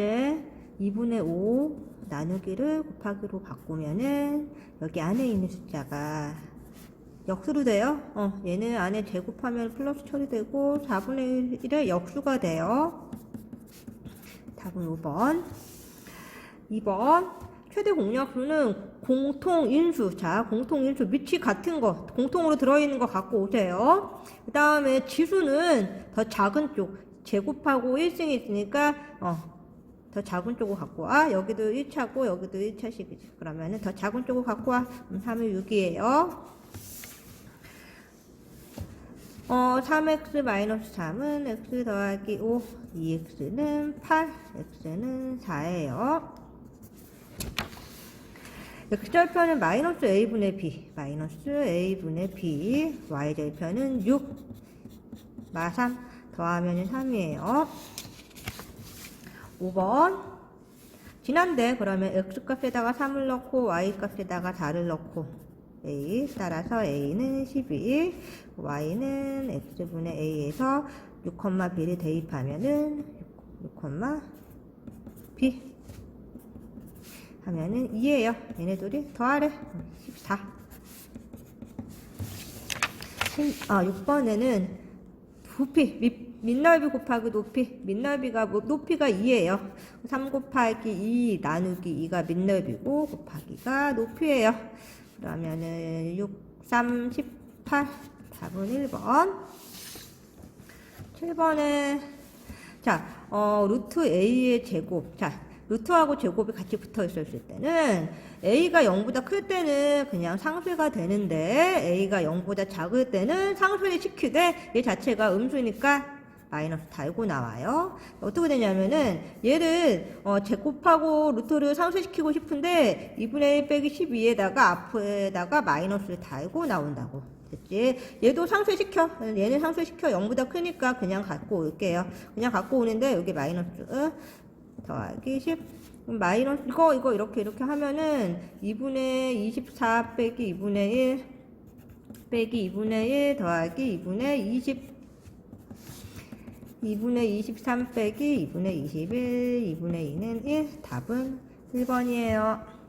번째 2분의 5 나누기를 곱하기로 바꾸면은 여기 안에 있는 숫자가 역수로 돼요. 어, 얘는 안에 제곱하면 플러스 처리되고 4분의 1의 역수가 돼요. 답은 5번. 2번. 최대 공약수는 공통인수. 자, 공통인수. 밑이 같은 거, 공통으로 들어있는 거 갖고 오세요. 그 다음에 지수는 더 작은 쪽. 제곱하고 1승이 있으니까, 어, 더 작은 쪽을 갖고 와. 여기도 1차고, 여기도 1차식이지. 그러면은 더 작은 쪽을 갖고 와. 음, 3은 6이에요. 어, 3x 마이너스 3은 x 더하기 5, 2x는 8, x는 4예요. x절편은 마이너스 a분의 b, 마이너스 a분의 b, y절편은 6, 마 3, 더하면 3이에요. 5번. 지난데 그러면 x값에다가 3을 넣고 y값에다가 4를 넣고 a 따라서 a는 12 y는 x분의 a에서 6,b를 대입하면은 6, b 하면은 2예요. 얘네들이 더하래. 14 아 6번에는 부피 밑, 밑넓이 곱하기 높이 밑넓이가 뭐- 높이가 2예요. 3 곱하기 2 나누기 2가 밑넓이고 곱하기가 높이예요. 그러면은 6, 3, 18 답은 1번. 7번에 자, 어, 루트 a의 제곱. 자, 루트하고 제곱이 같이 붙어 있었을 때는 a가 0보다 클 때는 그냥 상쇄가 되는데 a가 0보다 작을 때는 상쇄를 시키되 얘 자체가 음수니까 마이너스 달고 나와요. 어떻게 되냐면은 얘를 어, 제곱하고 루트를 상쇄시키고 싶은데 2분의 1 빼기 12에다가 앞에다가 마이너스를 달고 나온다고. 됐지? 얘도 상쇄시켜. 얘는 상쇄시켜. 0보다 크니까 그냥 갖고 올게요. 그냥 갖고 오는데 여기 마이너스 더하기 10. 그럼 마이너스 이거 이거 이렇게 이렇게 하면은 2분의 24 빼기 2분의 1 빼기 2분의 1 더하기 2분의 20 2분의 23 빼기 2분의 21, 2분의 2는 1. 답은 1번이에요.